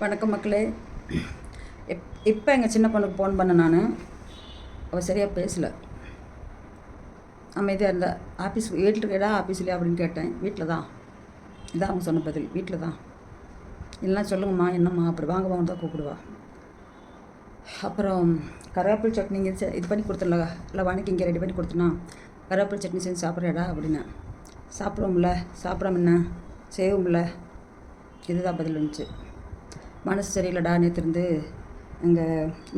வணக்கம் மக்களே. இப் இப்போ எங்கள் சின்ன பொண்ணுக்கு ஃபோன் பண்ணேன் நான். அவள் சரியாக பேசலை. அமைதியாக இருந்தா ஆஃபீஸ் வீட்டில் இருக்கடா ஆஃபீஸ்லையா அப்படின்னு கேட்டேன். வீட்டில் தான். இதான் அவங்க சொன்ன பதில். வீட்டில் தான். இல்லைனா சொல்லுங்கம்மா என்னம்மா? அப்படி வாங்க வாங்க தான் கூப்பிடுவா. அப்புறம் கருவேப்பிலை சட்னி இங்கே இது பண்ணி கொடுத்துடல இல்லை வணக்கம் இங்கே ரெடி பண்ணி கொடுத்தனா? கருவேப்பிலை சட்னி செஞ்சு சாப்பிட்றடா அப்படின்னு. சாப்பிடுவோம்ல. சாப்பிடாம என்ன? செய்வோம்ல. இதுதான் பதில் இருந்துச்சு மனசு சரியில்லைடா நேற்றுருந்து அங்கே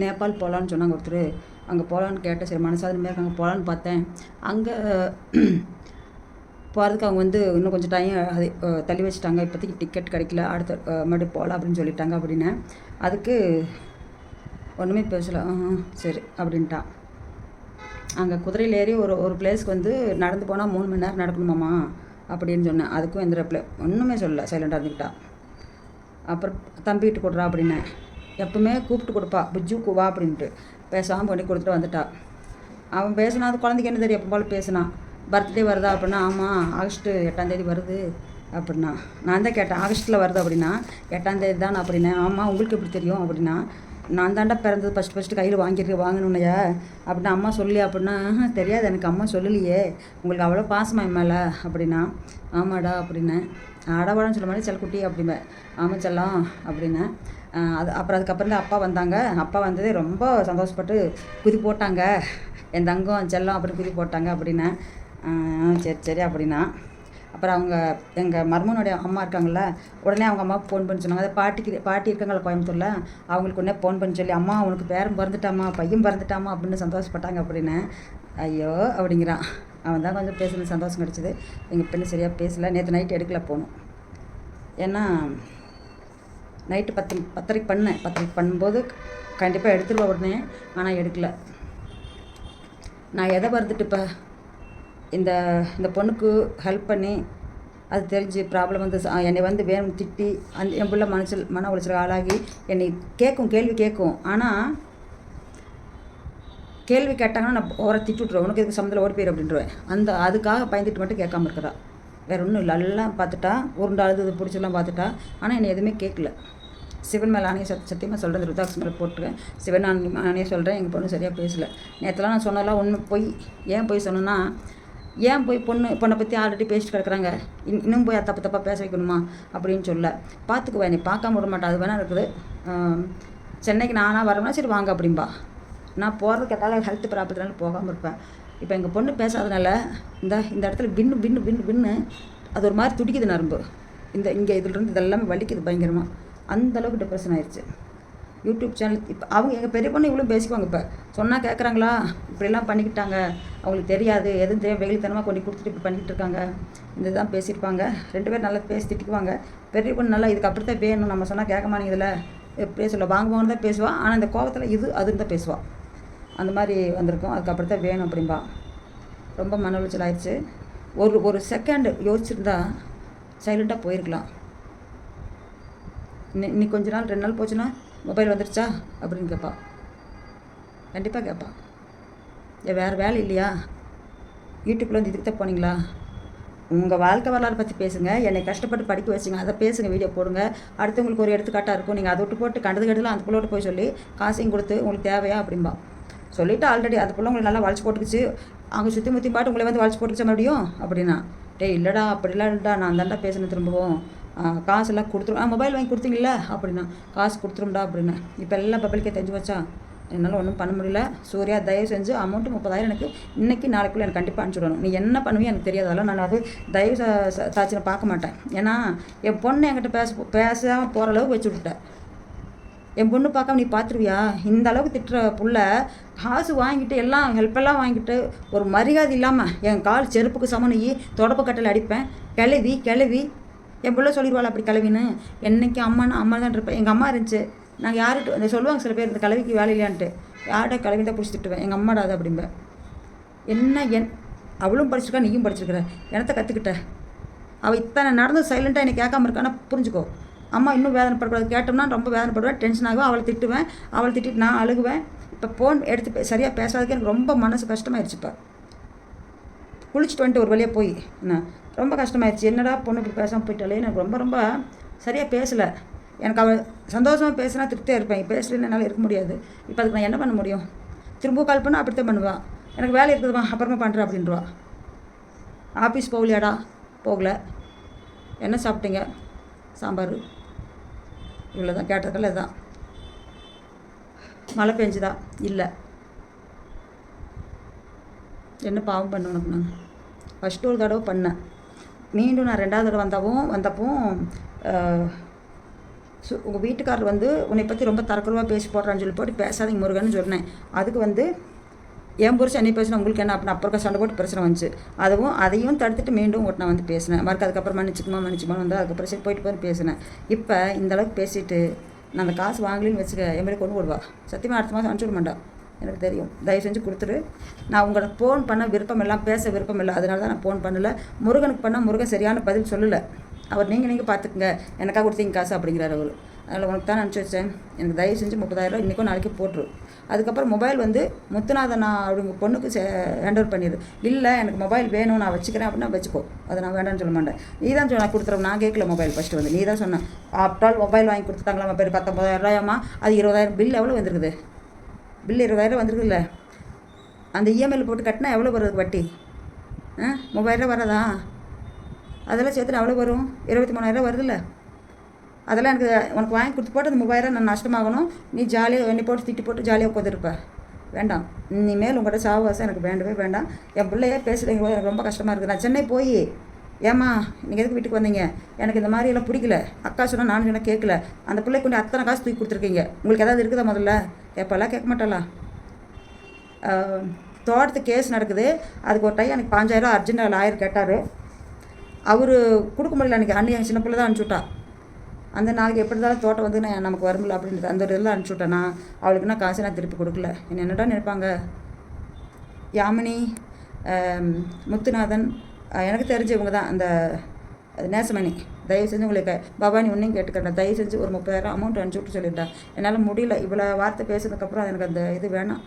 நேபாள் போகலான்னு சொன்னாங்க ஒருத்தர். அங்கே போகலான்னு கேட்டேன். சரி மனசாத மாதிரி அங்கே போகலான்னு பார்த்தேன். அங்கே போகிறதுக்கு அவங்க வந்து இன்னும் கொஞ்சம் டைம் அது தள்ளி வச்சுட்டாங்க. இப்போதைக்கு டிக்கெட் கிடைக்கல. அடுத்த மறுபடியும் போகலாம் அப்படின்னு சொல்லிட்டாங்க அப்படின்னேன் அதுக்கு ஒன்றுமே பேசலை. சரி அப்படின்ட்டான். அங்கே குதிரையில் ஏறி ஒரு ஒரு பிளேஸ்க்கு வந்து நடந்து போனால் மூணு மணி நேரம் நடக்கணுமாம்மா அப்படின்னு சொன்னேன். அதுக்கும் எந்த ஒன்றுமே சொல்லலை. சைலண்டாக இருந்துக்கிட்டா. அப்புறம் தம்பி விட்டு கொடுறா அப்படின்னேன் எப்பவுமே கூப்பிட்டு கொடுப்பா. புஜ்ஜு வா அப்படின்ட்டு. பேசாமல் பண்ணி கொடுத்துட்டு வந்துட்டா. அவன் பேசினா அது குழந்தைக்கு என்ன தெரியும்? எப்போ போல பேசினான் பர்த்டே வருதா அப்படின்னா ஆமாம் ஆகஸ்ட்டு எட்டாந்தேதி வருது அப்படின்னா. நான் தான் கேட்டேன் ஆகஸ்ட்டில் வருது அப்படின்னா எட்டாந்தேதி தான் அப்படின்னேன். ஆமாம் உங்களுக்கு எப்படி தெரியும் அப்படின்னா நான் தாண்டா பிறந்தது ஃபஸ்ட் ஃபஸ்ட்டு கையில் வாங்கிட்டு வாங்கணுன்னையா அப்படின்னா அம்மா சொல்லி அப்படின்னா தெரியாது எனக்கு அம்மா சொல்லலையே. உங்களுக்கு அவ்வளோ பாசமா என் மேலே? அப்படின்னா ஆமாடா அப்படின்னேன். ஆடவாடன்னு சொல்ல மாதிரி செல்லக்குட்டி அப்படிம்பேன் ஆமாம் செல்லம் அப்படின்னேன். அது அப்புறம் அதுக்கப்புறம் தான் அப்பா வந்தாங்க. அப்பா வந்ததே ரொம்ப சந்தோஷப்பட்டு குதி போட்டாங்க. என் தங்கம் செல்லம் அப்படின்னு குதி போட்டாங்க அப்படின்னேன். சரி சரி அப்படின்னா. அப்புறம் அவங்க எங்கள் மர்மனுடைய அம்மா இருக்காங்கல்ல உடனே அவங்க அம்மாவுக்கு ஃபோன் பண்ணி சொன்னாங்க. அதை பாட்டிக்கு பாட்டி இருக்காங்களா கோயம்புத்தூரில் அவங்களுக்கு உடனே ஃபோன் பண்ணி சொல்லி அம்மா அவனுக்கு பேரன் பிறந்துட்டாமா பையன் பிறந்துட்டாமா அப்படின்னு சந்தோஷப்பட்டாங்க அப்படின்னு. ஐயோ அப்படிங்கிறான். அவன் தான் கொஞ்சம் பேசுனது சந்தோஷம் கிடச்சிது. எங்கள் பெண்ணு சரியாக பேசலை. நேற்று நைட் எடுக்கல போகணும் ஏன்னா நைட்டு பத்து பத்தரைக்கு பண்ணேன். பத்தரைக்கு பண்ணும்போது கண்டிப்பாக எடுத்துருவா உடனே ஆனால் எடுக்கல. நான் எதை வருதுட்டு இப்போ இந்த இந்த பொண்ணுக்கு ஹெல்ப் பண்ணி அது தெரிஞ்சு ப்ராப்ளம் வந்து என்னை வந்து வேணும் திட்டி அந்த என் பிள்ளை மனசில் மன உளைச்சல் ஆளாகி என்னை கேட்கும் கேள்வி கேட்கும் ஆனால் கேள்வி கேட்டாங்கன்னா நான் ஓர திட்டு விட்ருவேன் உனக்கு எதுக்கு சம்மந்தில் ஓடி போயிரு அப்படின்றவேன். அந்த அதுக்காக பயந்துட்டு மட்டும் கேட்காம இருக்கிறா வேறு ஒன்றும் இல்லை. எல்லாம் பார்த்துட்டா உருண்டாளுது அழுது பிடிச்செல்லாம் பார்த்துட்டா ஆனால் என்னை எதுவுமே கேட்கல. சிவன் மேலே ஆணையை சத் சத்தியமாக சொல்கிறேன் ருதாக்ஸ் மேலே போட்டுருக்கேன். சிவன் ஆணையை சொல்கிறேன் எங்கள் பொண்ணு சரியாக பேசலை. நேற்றுலாம் நான் சொன்னதெல்லாம் ஒன்று போய். ஏன் போய் சொன்னேன்னா ஏன் போய் பொண்ணு பொண்ணை பற்றி ஆல்ரெடி பேசிட்டு கிடக்குறாங்க? இன் இன்னும் போய் தப்பு தப்பாக பேச வைக்கணுமா? அப்படின்னு சொல்ல. பார்த்துக்குவேன் நீ பார்க்காம விட மாட்டேன் அது வேணால் இருக்குது. சென்னைக்கு நானாக வரேன்னா சரி வாங்க அப்படிம்பா. நான் போகிறது கேட்டாலும் ஹெல்த் ப்ராப்ளத்தினால போகாமல் இருப்பேன். இப்போ எங்கள் பொண்ணு பேசாதனால இந்த இந்த இடத்துல பின்னு பின்னு பின்னு பின்னு அது ஒரு மாதிரி துடிக்குது நரம்பு. இந்த இங்கே இதுலேருந்து இதெல்லாமே வலிக்குது பயங்கரமாக அந்த அளவுக்கு டிப்ரெஷன் ஆயிடுச்சு யூடியூப் சேனல் இப்போ அவங்க எங்கள் பெரிய பொண்ணு இவ்வளோ பேசிக்குவாங்க இப்போ. சொன்னால் கேட்குறாங்களா இப்படிலாம் பண்ணிக்கிட்டாங்க. அவங்களுக்கு தெரியாது எதுவும் தெரியும் வெகுளித்தனமாக கொண்டு கொடுத்துட்டு இப்படி பண்ணிகிட்டு இருக்காங்க. இந்த தான் பேசியிருப்பாங்க. ரெண்டு பேரும் நல்லா பேசி திட்டிக்குவாங்க பெரிய பொண்ணு நல்லா இதுக்கு அப்படி தான் வேணும். நம்ம சொன்னால் கேட்க மாட்டேங்குதுல பேசல சொல்ல வாங்குவான்னு தான் பேசுவாள் ஆனால் இந்த கோபத்தில் இது அதுன்னு தான் பேசுவாள் அந்த மாதிரி வந்திருக்கும். அதுக்கு அப்படி தான் வேணும் அப்படிம்பா. ரொம்ப மன உளைச்சல் ஆயிடுச்சு. ஒரு ஒரு செகண்டு யோசிச்சிருந்தா சைலண்ட்டாக போயிருக்கலாம். இன்னி இன்னைக்கு கொஞ்ச நாள் ரெண்டு நாள் போச்சுன்னா மொபைல் வந்துருச்சா? அப்படின்னு கேட்பா. கண்டிப்பாக கேட்பா. வேறு வேலை இல்லையா? யூடியூப்பில் வந்து இதுக்கு தான் போனீங்களா? உங்கள் வாழ்க்கை வரலாறு பற்றி பேசுங்க. என்னை கஷ்டப்பட்டு படிக்க வச்சுங்க. அதை பேசுங்க வீடியோ போடுங்க. அடுத்தவங்களுக்கு ஒரு எடுத்துக்காட்டாக இருக்கும். நீங்கள் அதை விட்டு போட்டு கண்டது கெடுதலாம் அந்த பிள்ளோட போய் சொல்லி காசையும் கொடுத்து உங்களுக்கு தேவையா அப்படிம்பா. சொல்லிவிட்டு ஆல்ரெடி அது பிள்ளை உங்களுக்கு நல்லா வளைச்சி போட்டுக்குச்சு. அங்கே சுற்றி முற்றி பாட்டு உங்களை வந்து வளைச்சி போட்டுக்கிச்சா மறுபடியும்? அப்படின்னா டேய் இல்லைடா அப்படிலாம் இல்லைடா. நான் தான்டா பேசினேன் திரும்பவும். காசெல்லாம் கொடுத்துரும். மொபைல் வாங்கி கொடுத்தீங்களா அப்படின்னா காசு கொடுத்துரும்டா அப்படின்னா இப்போ எல்லாம் பப்ளிக்கே தெரிஞ்சு வச்சா என்னால் ஒன்றும் பண்ண முடியல. சூர்யா தயவு செஞ்சு அமௌண்ட்டு முப்பதாயிரம் எனக்கு இன்றைக்கி நாளைக்குள்ளே எனக்கு கண்டிப்பாக அனுப்பிச்சுடணும் நீ என்ன பண்ணுவியோ எனக்கு தெரியாது. அதெல்லாம் நான் அது தயவு சாட்சியில் நான் பார்க்க மாட்டேன். ஏன்னா என் பொண்ணு என்கிட்ட பேச பேசாமல் போகிற அளவுக்கு வச்சு விட்டுட்டேன் என் பொண்ணு பார்க்காம நீ பார்த்துருவியா? இந்த அளவுக்கு திட்டுற புள்ள காசு வாங்கிட்டு எல்லாம் ஹெல்ப்பெல்லாம் வாங்கிட்டு ஒரு மரியாதை இல்லாமல் என் கால் செருப்புக்கு சமனி தொடப்பு கட்டில் அடிப்பேன். கிளவி கிளவி என் பிள்ளை சொல்லிடுவாள் அப்படி கிளவின்னு என்றைக்கு அம்மானா அம்மா தான் இருப்பேன். எங்கள் அம்மா இருந்துச்சு. நாங்கள் யார்கிட்ட இந்த சொல்லுவாங்க சில பேர் இந்த கலவிக்கு வேலை இல்லையான்ட்டு. யார்கிட்ட கலவி தான் பிடிச்சி திட்டுவேன். எங்கள் அம்மாடா அது அப்படிம்பேன். என்ன என் அவளும் படிச்சிருக்கா நீயும் படிச்சிருக்கிற? எனத்தை கற்றுக்கிட்ட அவள் இத்தனை நடந்து சைலண்ட்டாக என்னை கேட்காம இருக்கானா புரிஞ்சுக்கோ. அம்மா இன்னும் வேதனைப்படக்கூடாது கேட்டோம்னா ரொம்ப வேதனைப்படுவேன் டென்ஷன் ஆகும் அவளை திட்டுவேன் அவளை திட்டிட்டு நான் அழுகுவேன். இப்போ ஃபோன் எடுத்து பே- சரியாக பேசாததுக்கு எனக்கு ரொம்ப மனசு கஷ்டமாயிருச்சு இப்போ. குளிச்சுட்டு வந்துட்டு ஒரு வழியாக போய் என்ன? ரொம்ப கஷ்டமாயிருச்சு. என்னடா பொண்ணு இப்படி பேசாமல் போயிட்டாலே எனக்கு ரொம்ப ரொம்ப சரியாக பேசலை. எனக்கு அவள் சந்தோஷமாக பேசினா திருப்தியாக இருப்பேன். பேசலன்னு என்னால் இருக்க முடியாது. இப்போ அதுக்கு நான் என்ன பண்ண முடியும்? திரும்ப கால் பண்ணால் அப்படித்தான் பண்ணுவாள் எனக்கு வேலை இருக்குதுவா அப்புறமா பண்ணுறேன் அப்படின்றவா ஆஃபீஸ் போகலையாடா? போகல. என்ன சாப்பிட்டீங்க? சாம்பார். இவ்வளோ தான் கேட்டதில் இதுதான் மழை பெஞ்சுதா? இல்லை. என்ன பாவம் பண்ண உனக்கு நான்? ஃபஸ்ட்டு ஒரு தடவை பண்ணேன். மீண்டும் நான் ரெண்டாவது தடவை வந்தவும் ஸோ உங்கள் வீட்டுக்காரர் வந்து உன்னை பற்றி ரொம்ப தரக்குறவாக பேசி போடுறான்னு சொல்லி போட்டு பேசாதீங்க முருகன்னு சொன்னேன். அதுக்கு வந்து என் புருஷன் என்னை பேசினா உங்களுக்கு என்ன? அப்படின்னு அப்புறம் சண்டை போட்டு பிரச்சனை வந்துச்சு. அதுவும் அதையும் தடுத்துட்டு மீண்டும் உங்கள்கிட்ட நான் வந்து பேசினேன். மறுக்க அதுக்கப்புறம் மன்னிச்சுக்குமா மன்னிச்சுக்குமா வந்து அதுக்கப்புறம் சரி போயிட்டு போய் பேசினேன். இப்போ இந்த அளவுக்கு பேசிட்டு நான் அந்த காசு வாங்கலின்னு வச்சுக்க என் மேலே கொண்டு விடுவா சத்தியமாக அடுத்த மாதம் அனுப்பிச்சு விட எனக்கு தெரியும். தயவு செஞ்சு கொடுத்துரு. நான் உங்களுக்கு ஃபோன் பண்ண விருப்பம் இல்லை பேச விருப்பம் இல்லை. அதனால தான் நான் ஃபோன் பண்ணலை. முருகனுக்கு பண்ணால் முருகன் சரியான பதில் சொல்லலை. அவர் நீங்கள் நீங்கள் பார்த்துக்குங்க எனக்காக கொடுத்தீங்க காசு அப்படிங்கிறார் அவர். அதில் உனக்கு தான் அனுப்பிச்சி வச்சேன். எனக்கு தயவு செஞ்சு முப்பதாயிரரூவா இன்றைக்கும் நாளைக்கு போட்டுரு. அதுக்கப்புறம் மொபைல் வந்து முத்துநாதன் நான் அவங்க பொண்ணுக்கு சே ஹேண்ட் ஓவர் பண்ணிடு இல்லை எனக்கு மொபைல் வேணும் நான் வச்சுக்கிறேன் அப்படின்னா வச்சுக்கோ. அதை நான் வேண்டாம்னு சொல்ல மாட்டேன். நீ தான் சொன்ன கொடுத்துருவோம் நான் கேட்கல மொபைல் ஃபஸ்ட்டு வந்து. நீ தான் சொன்னேன் ஆஃப்டால் மொபைல் வாங்கி கொடுத்துட்டாங்களா? மொபைல் பத்தொம்பதாயிரம் ரூபாயாமா அது இருபதாயிரம் பில் எவ்வளோ வந்திருக்குது? பில் இருபதாயிரம் வந்திருக்குல்ல? அந்த இஎம்ஐயில் போட்டு கட்டினா எவ்வளோ வருது வட்டி? ஆ? மூவாயிரம் வரதா? அதெல்லாம் சேர்த்துட்டு எவ்வளோ வரும். இருபத்தி மூணாயிரம் வருதுல்ல. அதெல்லாம் எனக்கு உனக்கு வாங்கி கொடுத்து போட்டு அந்த மூவாயிரம் நான் நஷ்டமாகணும். நீ ஜாலியாக என்னை போட்டு திட்டி போட்டு ஜாலியாக உட்காந்துருப்ப. வேண்டாம். இனிமேல் உங்கள்கிட்ட சாவாசம் எனக்கு வேண்டவே வேண்டாம். என் பிள்ளையே பேசுகிறீங்க எனக்கு ரொம்ப கஷ்டமாக இருக்குது. நான் சென்னை போய் ஏம்மா நீங்கள் எதுக்கு வீட்டுக்கு வந்தீங்க? எனக்கு இந்த மாதிரியெல்லாம் பிடிக்கல. அக்கா சொன்னால் நானும் சொன்னால் கேட்கல. அந்த பிள்ளைக்கு கொண்டு அத்தனை காசு தூக்கி கொடுத்துருக்கீங்க. உங்களுக்கு ஏதாவது இருக்குதா முதல்ல? எப்போல்லாம் கேட்க மாட்டாளா? தோட்டத்துக்கு கேஸ் நடக்குது. அதுக்கு ஒரு டைம் எனக்கு பாஞ்சாயிரம் அர்ஜென்ட் லாயர் கேட்டார். அவர் கொடுக்க முடியல அன்றைக்கி அண்ணி சின்ன பிள்ளை தான் அனுப்பிச்சுட்டா அந்த நாளைக்கு எப்படி இருந்தாலும் தோட்டம் வந்து நான் நமக்கு வரும்ல அப்படின்றது. அந்த ஒரு இதெல்லாம் அனுப்பிச்சிவிட்டேன்னா அவளுக்கு நான் காசு நான் திருப்பி கொடுக்கல. என்ன என்னடா நினைப்பாங்க? யாமினி முத்துநாதன் எனக்கு தெரிஞ்சவங்க தான் அந்த நேசமணி. தயவு செஞ்சு உங்களுக்கு பவானி ஒன்றையும் கேட்டுக்கிறேன் தயவு செஞ்சு ஒரு முப்பதாயிரம் அமௌண்ட் அனுப்பிச்சு விட்டு சொல்லிட்டேன் என்னால் முடியல. இவ்வளோ வார்த்தை பேசுனதுக்கப்புறம் எனக்கு அந்த இது வேணாம்.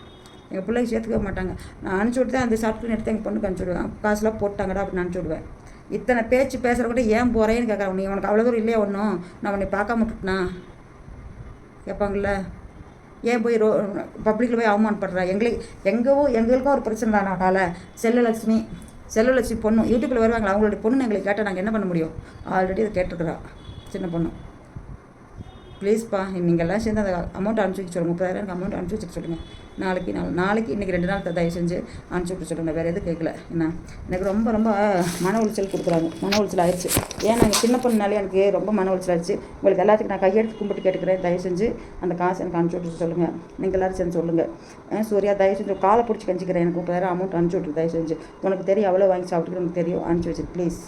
எங்கள் பிள்ளைங்க சேர்த்துக்க மாட்டாங்க. நான் அனுப்பிச்சி விட்டு தான் அந்த சாப்பிட்டு எடுத்து எங்கள் பொண்ணுக்கு அனுப்பிச்சி விடுவேன். காசுலாம் போட்டாங்கடா அப்படின்னு அனுப்பிச்சி விடுவேன். இத்தனை பேச்சு பேசுகிற கூட ஏன் போகிறேன்னு கேட்குறேன் நீ உனக்கு அவ்வளோ தூரம் இல்லையே ஒன்றும் நான் உன்னை பார்க்காம விட்டுட்டேனா? கேட்பாங்கள்ல ஏன் போய் ரோ பப்ளிக்கில் போய் அவமானப்படுறா? எங்களுக்கு எங்கேவோ எங்களுக்கும் ஒரு பிரச்சனை தான் கால செல்லலட்சுமி செல்லலட்சுமி பொண்ணு. யூடியூப்பில் வருவாங்களா அவங்களுடைய பொண்ணு எங்களுக்கு கேட்டால் நாங்கள் என்ன பண்ண முடியும்? ஆல்ரெடி அதை கேட்டுருக்குறா. சின்ன பொண்ணு. ப்ளீஸ்ப்பா நீங்கள் எல்லாம் சேர்ந்து அந்த அமௌண்ட் அனுப்பிச்சி வைக்க சொல்லுங்கள் முப்பதாயிரம் எனக்கு அமௌண்ட் அனுப்பிச்சி வச்சுக்க சொல்லுங்கள் நாளைக்கு நாள் நாளைக்கு இன்றைக்கி ரெண்டு நாள் தயவு செஞ்சு அனுப்பிச்சி விட்டு சொல்லுங்கள் வேறு எதுவும் கேட்கல என்ன? எனக்கு ரொம்ப ரொம்ப மன உளைச்சல் கொடுக்குறாங்க. மன உளைச்சல் ஆயிடுச்சு. ஏன் நாங்கள் சின்ன பொண்ணுனாலே எனக்கு ரொம்ப மன உளைச்சல் ஆயிடுச்சு. உங்களுக்கு எல்லாத்துக்கும் நான் கையெடுத்து கும்பிட்டு கேட்டுக்கிறேன். தயவு செஞ்சு அந்த காசு எனக்கு அனுப்பிச்சி விட்டு சொல்லுங்கள் நீங்கள் எல்லோரும் சேர்ந்து சொல்லுங்கள் சூர்யா தயவு செஞ்சு காலை பிடிச்சி கஞ்சிக்கிறேன். எனக்கு முப்பதாயிரம் அமௌண்ட் அனுப்பிச்சி விட்டு தயவு செஞ்சு. உனக்கு தெரியும் அவ்வளோ வாங்கி சாப்பிட்டு எனக்கு தெரியும். அனுப்பிச்சி வச்சு ப்ளீஸ்